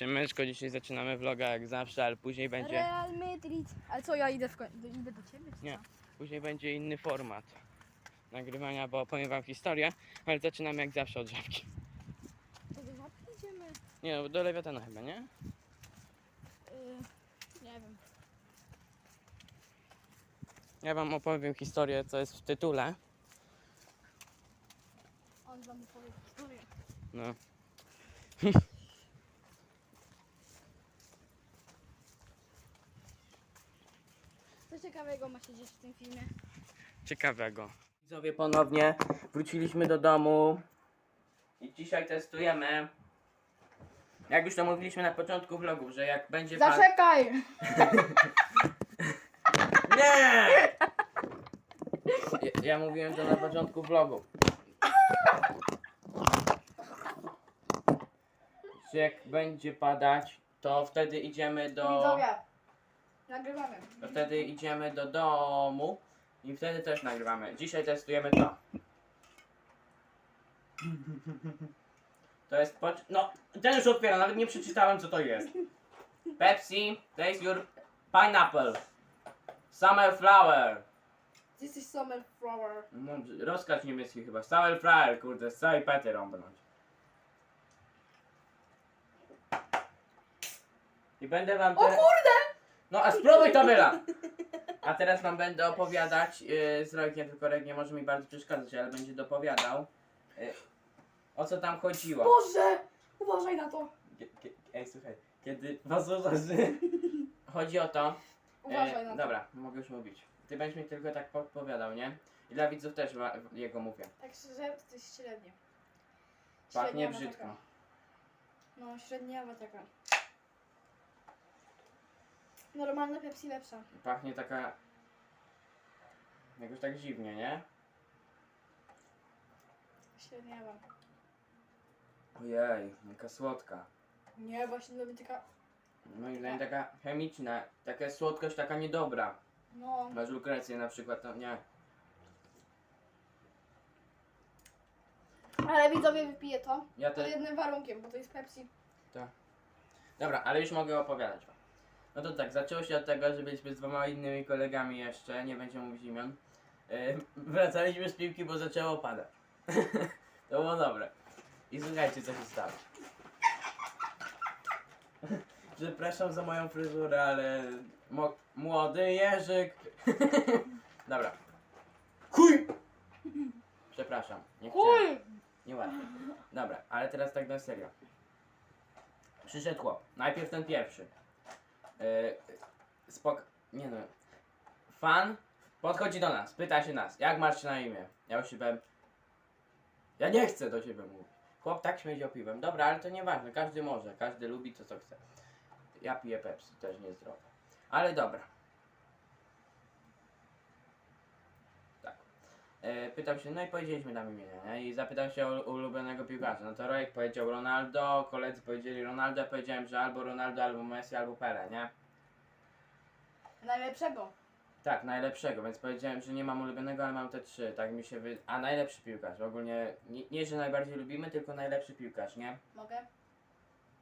Siemaneczko, dzisiaj zaczynamy vloga jak zawsze, ale później będzie, Real Madrid. Ale co, ja idę, w koń- idę do ciebie? czy Nie. co? później będzie inny format nagrywania, bo opowiem wam historię, ale zaczynamy jak zawsze od żabki. To do żabki idziemy? Nie no, do lewiatana chyba, nie? Yy, nie wiem. Ja wam opowiem historię, co jest w tytule. On wam powie historię. No. ciekawego ma się dziać w tym filmie? ciekawego. Widzowie, ponownie wróciliśmy do domu i dzisiaj testujemy. Jak już to mówiliśmy na początku vlogu, że jak będzie pan... Zaczekaj! Nie! Ja, ja mówiłem to na początku vlogu. Że jak będzie padać, to wtedy idziemy do... Widzowie, nagrywamy. To wtedy idziemy do domu i wtedy też nagrywamy. Dzisiaj testujemy to. To jest. No, ten już otwieram, nawet nie przeczytałem co to jest. Pepsi, taste your pineapple. Summer flower. This is summer flower. No, rozkaz niemiecki chyba. Summer flower, kurde, z całej pety rąbnąć. I będę wam O teraz... kurde! No a spróbuj to wyla! A teraz wam będę opowiadać yy, z Rojkiem, tylko Rojek nie może mi bardzo przeszkadzać, ale będzie dopowiadał yy, o co tam chodziło. Boże! Uważaj na to. Kie- kie- Ej, słuchaj, kiedy was uważasz, chodzi o to... Uważaj e, na to. Dobra, mogę już mówić. Ty będziesz mi tylko tak podpowiadał, nie? I dla widzów też wa- jego mówię. Tak szczerze, to jest średnie. Pachnie Średniawa brzydko. taka. No, średniawa taka. Normalna Pepsi lepsza. Pachnie taka... Jakoś tak dziwnie, nie? Średniawa. Ojej, jaka słodka. Nie, właśnie lubię taka... Moim zdaniem taka chemiczna, taka słodkość taka niedobra. No, Masz lukrecję na przykład, to nie. ale widzowie wypiję to. Ja Pod te... jednym warunkiem, bo to jest Pepsi. Dobra, ale już mogę opowiadać. No to tak, zaczęło się od tego, że byliśmy z dwoma innymi kolegami jeszcze, nie będziemy mówić imion. Yy, wracaliśmy z piłki, bo zaczęło padać. to było dobre. I słuchajcie, co się stało. Przepraszam za moją fryzurę, ale mo- młody Jerzyk. Dobra. Chuj! Przepraszam, nie chciałem. Nieładnie. Dobra, ale teraz tak na serio. Przyszedł chłop. Najpierw ten pierwszy. Yy, spok... Nie no. Fan podchodzi do nas, pyta się nas, jak masz na imię? Ja już. Ja nie chcę do ciebie mówić. Chłop tak śmieci piwem. Dobra, ale to nieważne, każdy może, każdy lubi to co chce. Ja piję Pepsi, też niezdrowe. Ale dobra. E, pytał się, no i powiedzieliśmy tam imienia, nie? I zapytał się o ulubionego piłkarza. No to Rojek powiedział Ronaldo, koledzy powiedzieli Ronaldo, ja powiedziałem, że albo Ronaldo, albo Messi, albo Pele, nie? Najlepszego. Tak, najlepszego, więc powiedziałem, że nie mam ulubionego, ale mam te trzy, tak mi się wy... A najlepszy piłkarz, ogólnie, nie, nie że najbardziej lubimy, tylko najlepszy piłkarz, nie? Mogę?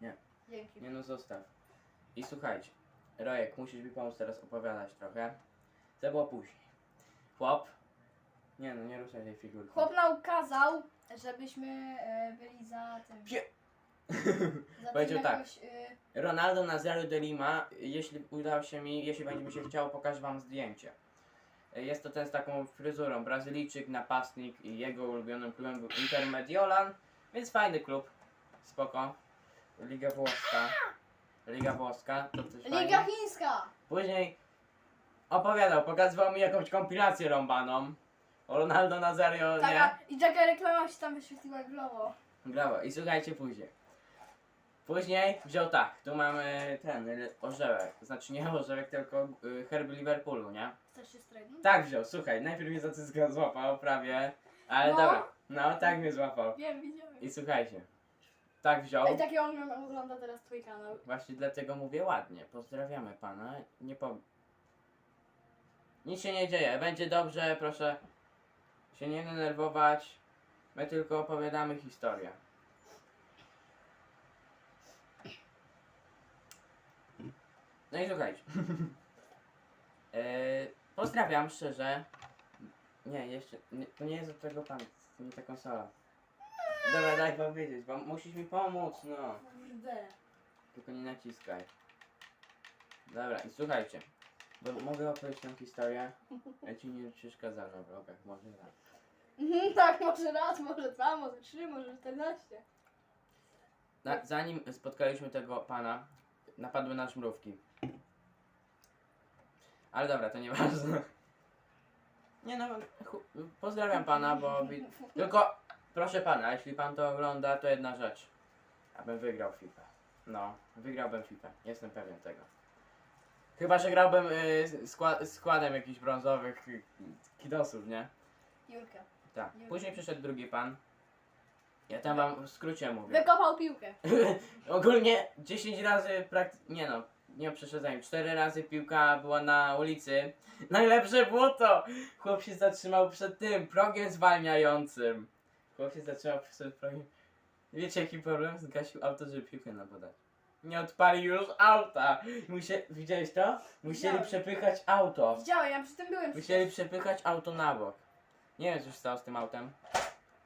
Nie. Dzięki. Nie no, zostaw. I słuchajcie, Rojek, musisz mi pomóc teraz opowiadać trochę. Co było później? Chłop? Nie no, nie ruszaj tej figurki. Chłop nam kazał, żebyśmy e, byli za tym. Pie- Za Powiedział tak. e, Ronaldo Nazario de Lima, jeśli udało się mi, jeśli będzie mi się chciało, pokażę wam zdjęcie. Jest to ten z taką fryzurą, Brazylijczyk, napastnik i jego ulubionym klubem był Inter Mediolan, więc fajny klub, spoko. Liga Włoska, Liga Włoska, to też Liga fajnie. chińska! Później opowiadał, pokazywał mi jakąś kompilację rąbaną. O Ronaldo Nazario, nie? Taka, I taka reklama się tam wyświetliła jak w lowo. Brawo. I słuchajcie później. Później wziął tak, tu mamy ten y, orzełek, znaczy nie orzełek, tylko y, herb Liverpoolu, nie? Chcesz się strajnąć? Tak wziął, słuchaj, najpierw mnie za cycka złapał prawie, ale No. dobra, no tak mnie złapał. Wiem, widziałem. I słuchajcie, tak wziął, Ej, taki on ogląda teraz twój kanał. właśnie dlatego mówię ładnie, pozdrawiamy pana, nie po... Nic się nie dzieje, będzie dobrze, proszę się nie denerwować, my tylko opowiadamy historię. No i słuchajcie. pozdrawiam szczerze. Nie, jeszcze. Nie, to nie jest od tego pan. To nie ta konsola. Dobra, daj powiedzieć, bo musisz mi pomóc, no. Tylko nie naciskaj. Dobra, i słuchajcie. Bo mogę opowiedzieć tę historię. Ja ci nie przeszkadzam na vlogach, może raz. Mhm, tak, może raz, może dwa, może trzy, może czternaście. Na, zanim spotkaliśmy tego pana, napadły nas mrówki. Ale dobra, to nieważne. Nie no, chu- pozdrawiam pana, bo... wi- Tylko, proszę pana, jeśli pan to ogląda, to jedna rzecz. Abym wygrał FIFA. No, wygrałbym FIFA, jestem pewien tego. Chyba, że grałbym y, skła składem jakichś brązowych y, kidosów, nie? Julka. Tak. Nie. Później przyszedł drugi pan. Ja tam wam w skrócie mówię. Wykopał piłkę. Ogólnie 10 razy praktycznie, nie no, nie przeszedłem, 4 razy piłka była na ulicy. Najlepsze było to! Chłop się zatrzymał przed tym progiem zwalniającym. Chłop się zatrzymał przed progiem. Wiecie jaki problem? Zgasił auto, żeby piłkę nam podać. Nie odpalił już auta. Musie... Widziałeś to? Musieli Widziałem. przepychać auto. Widziałem, ja przy tym byłem. Musieli przepychać auto na bok. Nie wiem co się stało z tym autem.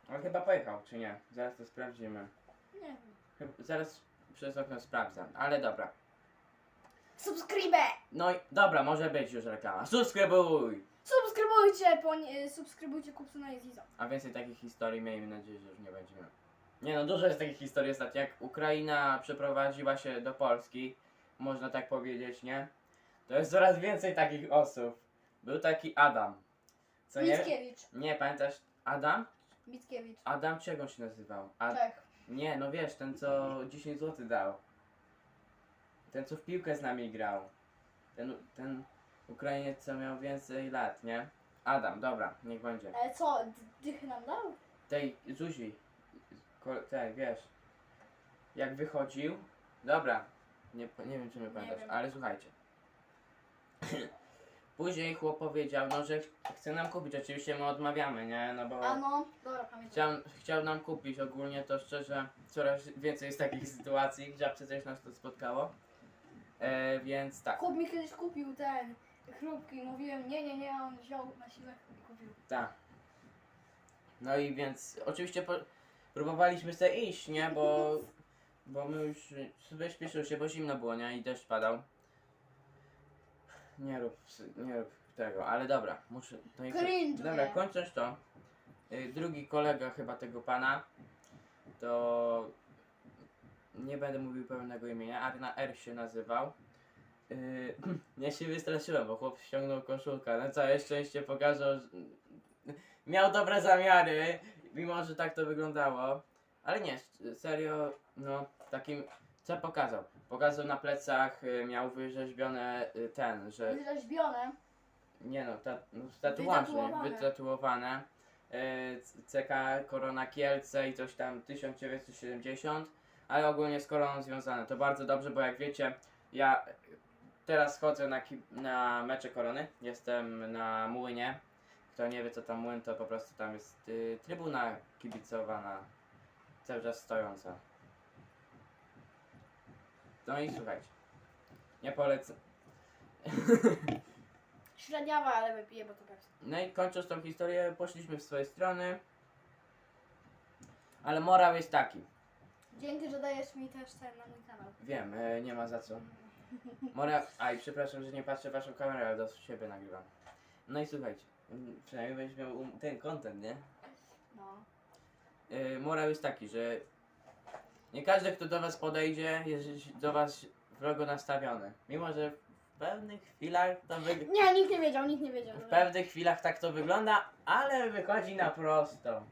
Ale chyba pojechał, czy nie? Zaraz to sprawdzimy. Nie wiem. Chyba- Zaraz przez okno sprawdzam, ale dobra. Subskrybe! No i dobra, może być już reklama. Subskrybuj! Subskrybujcie, po nie, subskrybujcie Kupsuna i Zizo. A więcej takich historii miejmy nadzieję, że już nie będziemy. Nie no, dużo jest takich historii ostatnio. Jak Ukraina przeprowadziła się do Polski, można tak powiedzieć, nie? To jest coraz więcej takich osób. Był taki Adam. Co nie? Mickiewicz. Nie, pamiętasz Adam? Mickiewicz. Adam czego on się nazywał? A... Tak. Nie, no wiesz, ten co 10 zł dał. Ten co w piłkę z nami grał. Ten, ten Ukrainiec co miał więcej lat, nie? Adam, dobra, niech będzie. Ale co, d- dychy nam dał? Tej Zuzi, tej, wiesz, jak wychodził, dobra, nie, nie wiem czy mnie pamiętasz, wiem. ale słuchajcie. Później chłop powiedział, no że ch- chce nam kupić, oczywiście my odmawiamy, nie, no bo... A no, dobra, pamiętam. Chciał, chciał nam kupić ogólnie to szczerze, coraz więcej jest takich sytuacji, w żabce też nas to spotkało. E, więc tak, Kup mi kiedyś kupił ten chrupki. Mówiłem, nie, nie, nie, a on wziął na siłę i kupił. tak. No i więc oczywiście po, próbowaliśmy sobie iść, nie, bo, bo my już sobie śpieszył się, bo zimno było, nie, i deszcz padał. Nie rób, nie rób tego, ale dobra, muszę, no i, Cringe, dobra, kończąc to, y, drugi kolega chyba tego pana, to nie będę mówił pełnego imienia, ale na R się nazywał. Yy, ja się wystraszyłem, bo chłop ściągnął koszulkę. Na całe szczęście pokazał, że miał dobre zamiary, mimo że tak to wyglądało. Ale nie, serio, no takim, co pokazał? Pokazał na plecach, y, miał wyrzeźbione y, ten, że Wyrzeźbione. nie no, ta, no tatuaże, Wytatuowane. wytatuowane. C- CK Korona Kielce i coś tam 1970, ale ogólnie z koroną związane. To bardzo dobrze, bo jak wiecie, ja teraz chodzę na, ki- na mecze korony. Jestem na młynie. Kto nie wie co tam młyn, to po prostu tam jest y, trybuna kibicowana, cały czas stojąca. No i słuchajcie, nie polecam. Średniawa, ale wypiję, bo to tak. No i kończąc tą historię, poszliśmy w swoje strony. Ale morał jest taki. Dzięki, że dajesz mi też ten na mój kanał. Wiem, e, nie ma za co. Morał. Aj, przepraszam, że nie patrzę w waszą kamerę, ale do siebie nagrywam. No i słuchajcie. Przynajmniej będziesz miał um- ten content, nie? No. E, morał jest taki, że nie każdy, kto do was podejdzie, jest do was wrogo nastawiony. Mimo, że w pewnych chwilach to wygląda. Nie, nikt nie wiedział, nikt nie wiedział. W pewnych chwilach tak to wygląda, ale wychodzi na prosto.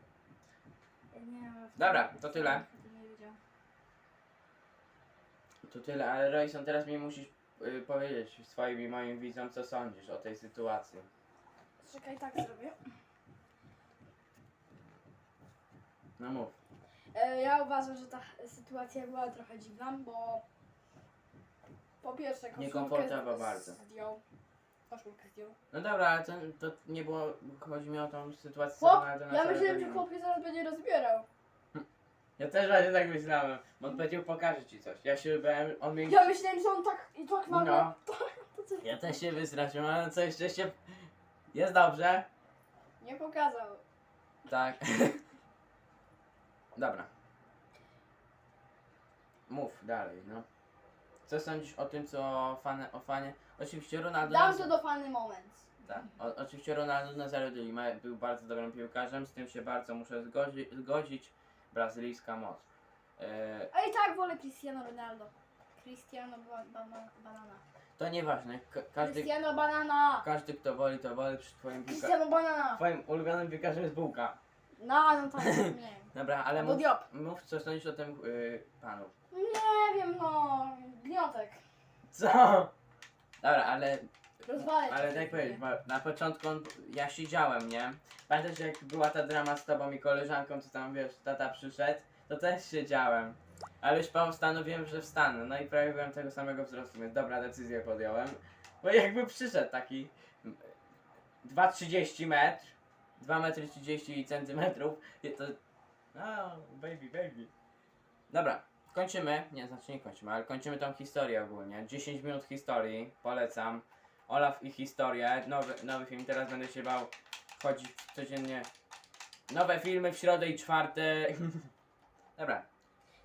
Nie, w- Dobra, to tyle. Nie wiedział. To tyle, ale Royson, teraz mi musisz y, powiedzieć swoim i moim widzom, co sądzisz o tej sytuacji. Czekaj, tak zrobię. No mów. E, Ja uważam, że ta sytuacja była trochę dziwna, bo po pierwsze koszulkę Niekomfortowo z- bardzo. zdjął. Koszulkę zdjął. No dobra, ale to, to nie było, chodzi mi o tą sytuację Chłop, na ja myślałem, że chłop zaraz będzie rozbierał. Ja też właśnie tak myślałem. On powiedział, pokażę ci coś. Ja się bałem, on mnie... Ja myślałem, że on tak i tak nagle. No. To, to co? Ja też się wystraszyłem, ale co jeszcze się... Jest dobrze? Nie pokazał. Tak. Dobra. Mów dalej, no. Co sądzisz o tym, co fan, o fanie... Oczywiście Ronaldo... Dam Naz- to do fany moment. Tak. O, oczywiście Ronaldo Nazario de Lima był bardzo dobrym piłkarzem, z tym się bardzo muszę zgodzi, zgodzić. Brazylijska moc. E, A i tak wolę Cristiano Ronaldo. Cristiano ba ba Banana. to nieważne, ka- każdy, Cristiano Banana! każdy kto woli, to woli przy twoim piłkarzu. Cristiano Banana! Twoim ulubionym piłkarzem jest bułka. No, no tak, nie wiem. Dobra, ale Albo mów, Diop. mów co sądzisz o tym y, panu. Nie wiem, no. Gniotek. Co? Dobra, ale Rozwalę Ale tak powiedzieć, chwili. bo na początku on, ja siedziałem, nie? Pamiętasz jak była ta drama z tobą i koleżanką, co tam wiesz, tata przyszedł, to też siedziałem. Ale już postanowiłem, że wstanę, no i prawie byłem tego samego wzrostu, więc dobra decyzję podjąłem. Bo jakby przyszedł taki mm, 2,30 metr, 2 metry 30 centymetrów, to... No, baby, baby. Dobra, kończymy, nie, znaczy nie kończymy, ale kończymy tą historię ogólnie. 10 minut historii, polecam. Olaf i historię, nowy, nowy film, teraz będę się bał chodzić codziennie. Nowe filmy w środę i czwartek. Dobra,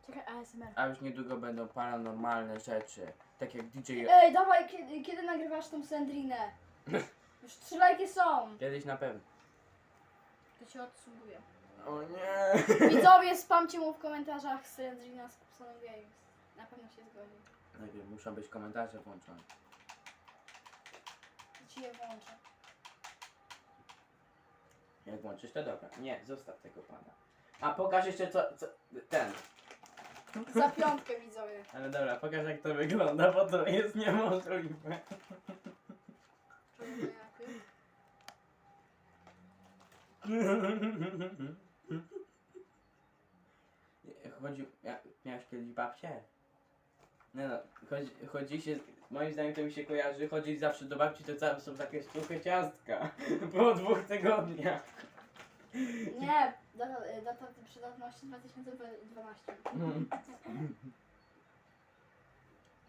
Czekaj, ASMR. a już niedługo będą paranormalne rzeczy. Tak jak DJ. Ej, dawaj, kiedy, kiedy nagrywasz tą Sandrinę? Już trzy lajki są. Kiedyś na pewno. To cię odsumuję. O nie. Widzowie, spamcie mu w komentarzach Sandrina z Kupsonem Games. Na pewno się zgodzi. Najpierw muszą być komentarze włączone. To ci je włączę. Jak włączysz to dobra. Nie, zostaw tego pana. A pokaż jeszcze co, co ten. Za piątkę, widzowie. Ale dobra, pokaż jak to wygląda, bo to jest niemożliwe. Chodzi, ja, miałeś kiedyś babcię? Nie no, chodzi, chodzi się, moim zdaniem to mi się kojarzy, chodzić zawsze do babci, to całe są takie suche ciastka. Po dwóch tygodniach. Nie, data, data przydatności 2012. Mm.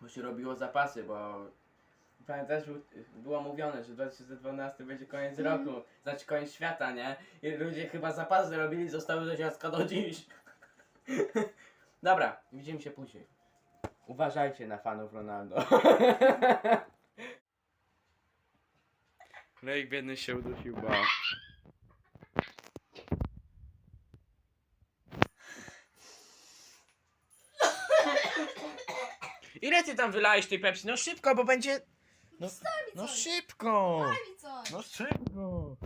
Bo się robiło zapasy, bo pamiętasz, był- było mówione, że 2012 będzie koniec Mhm. roku, znaczy koniec świata, nie? I ludzie chyba zapasy robili, zostały do ciastka do dziś. Dobra, widzimy się później. Uważajcie na fanów Ronaldo. Lejk biedny się udusił, bo... Ile ty tam wylałeś tej Pepsi? No szybko, bo będzie... No, no szybko! Daj mi coś. No szybko!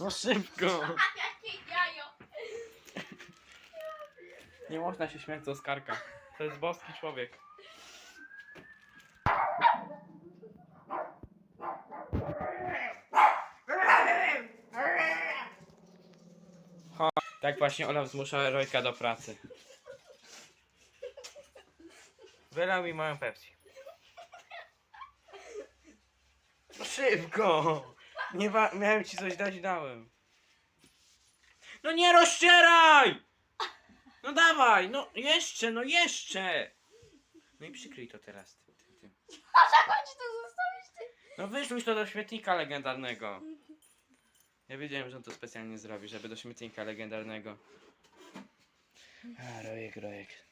No szybko! Jakie jajo. Nie można się śmiać z Oskarka. To jest boski człowiek. Tak właśnie Olaf zmusza Rojka do pracy. Wylał mi moją Pepsi. No szybko! Nie wa- miałem ci coś dać, dałem. No nie rozcieraj! No dawaj, no jeszcze, no jeszcze! No i przykryj to teraz. Ty, ty, ty. Chodź to zostawić ty. No wyrzuć to do śmietnika legendarnego. Ja wiedziałem, że on to specjalnie zrobi, żeby do śmietnika legendarnego. A, rojek, rojek.